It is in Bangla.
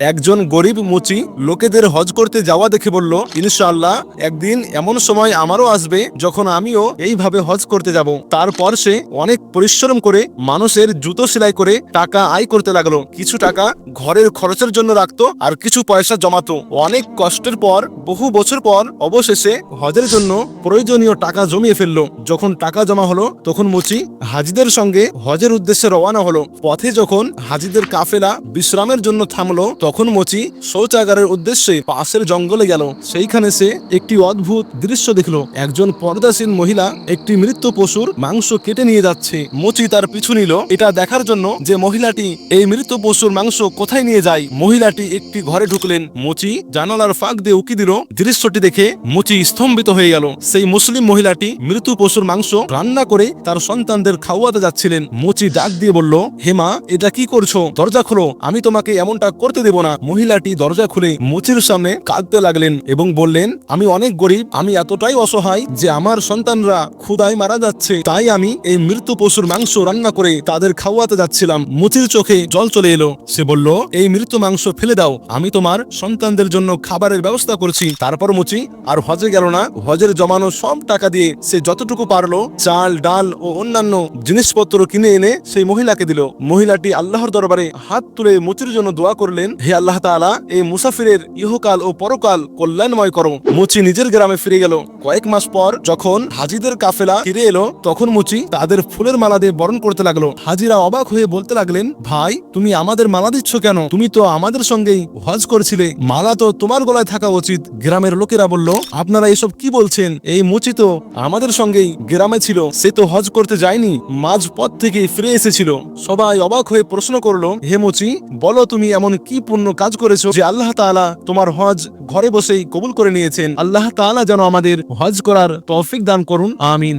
একজন গরিব মুচি লোকেদের হজ করতে যাওয়া দেখে বলল, ইনশাআল্লাহ, একদিন এমন সময় আমারও আসবে যখন আমিও এইভাবে হজ করতে যাব। তারপর সে অনেক পরিশ্রম করে মানুষের জুতো সেলাই করে টাকা আয় করতে লাগল। কিছু টাকা ঘরের খরচের জন্য রাখতো আর কিছু পয়সা জমাতো। অনেক কষ্টের পর, বহু বছর পর অবশেষে হজের জন্য প্রয়োজনীয় টাকা জমিয়ে ফেলল। যখন টাকা জমা হলো, তখন মুচি হাজিদের সঙ্গে হজের উদ্দেশ্যে রওনা হলো। পথে যখন হাজিদের কাফেলা বিশ্রামের জন্য থামলো, তখন মুচি শৌচাগারের উদ্দেশ্যে পাশের জঙ্গলে গেল। সেইখানে সে একটি অদ্ভুত দৃশ্য দেখল। একজন পর্দাসীন মহিলা একটি মৃত্যু পশুর মাংস কেটে নিয়ে যাচ্ছে। মুচি তার পিছু নিল। এটা দেখার জন্য যে মহিলাটি এই মৃত পশুর মাংস কোথায় নিয়ে যায়। মহিলাটি একটি ঘরে ঢুকলেন। মুচি জানালার ফাঁক দিয়ে উকি দিল। দৃশ্যটি দেখে মুচি স্তম্ভিত হয়ে গেল। সেই মুসলিম মহিলাটি মৃত পশুর মাংস রান্না করে তার সন্তানদের খাওয়াতে যাচ্ছিলেন। মুচি ডাক দিয়ে বলল, হেমা, এটা কি করছ? দরজা খোলো। আমি তোমাকে এমনটা করতে দেব না। মহিলাটি দরজা খুলে মুচির সামনে কাঁদতে লাগলেন এবং বললেন, আমি অনেক গরিব, আমি এতটাই অসহায় যে আমার সন্তানরা ক্ষুদায় মারা যাচ্ছে। তাই আমি এই মৃত্যু পশুর মাংস রান্না করে তাদের খাওয়াতে যাচ্ছিলাম। মুচির চোখে জল চলে এলো। সে বলল, এই মৃত্যু মাংস ফেলে দাও। আমি তোমার সন্তানদের জন্য খাবারের ব্যবস্থা করছি। তারপর মুচি, আর হজে গেল না। হজের জমানো সব টাকা দিয়ে সে যতটুকু পারল, চাল, ডাল ও অন্যান্য জিনিসপত্র কিনে এনে সেই মহিলাকে দিল। মহিলাটি আল্লাহর দরবারে হাত তুলে মুচির জন্য দোয়া করলেন। হে আল্লাহ তাআলা, এই মুসাফিরের ইহকাল ও পরকাল কল্যাণময় করো। মুচি নিজের গ্রামে ফিরে গেল। কয়েক মাস পর যখন হাজিদের কাফেলা ফিরে এলো, তখন মুচি তাদের ফুলের মালা দিয়ে বরণ করতে লাগল। হাজিরা অবাক হয়ে বলতে লাগলেন, ভাই, তুমি আমাদের মালা দিচ্ছ কেন? তুমি তো আমাদের সঙ্গেই হজ করছিলে। মালা তো তোমার গলায় থাকা উচিত। গ্রামের লোকেরা বলল, আপনারা এসব কি বলছেন? এই মুচি তো আমাদের সঙ্গেই গ্রামে ছিল। সে তো হজ করতে যায়নি মাঝ পথ থেকে ফিরে এসেছিল। সবাই অবাক হয়ে প্রশ্ন করল, হে মুচি, বলো তুমি এমন কি পূর্ণ কাজ করেছ যে আল্লাহ তালা তোমার হজ ঘরে বসেই কবুল করে নিয়েছেন। আল্লাহ তালা যেন আমাদের হজ করার তৌফিক দান করুন। আমিন।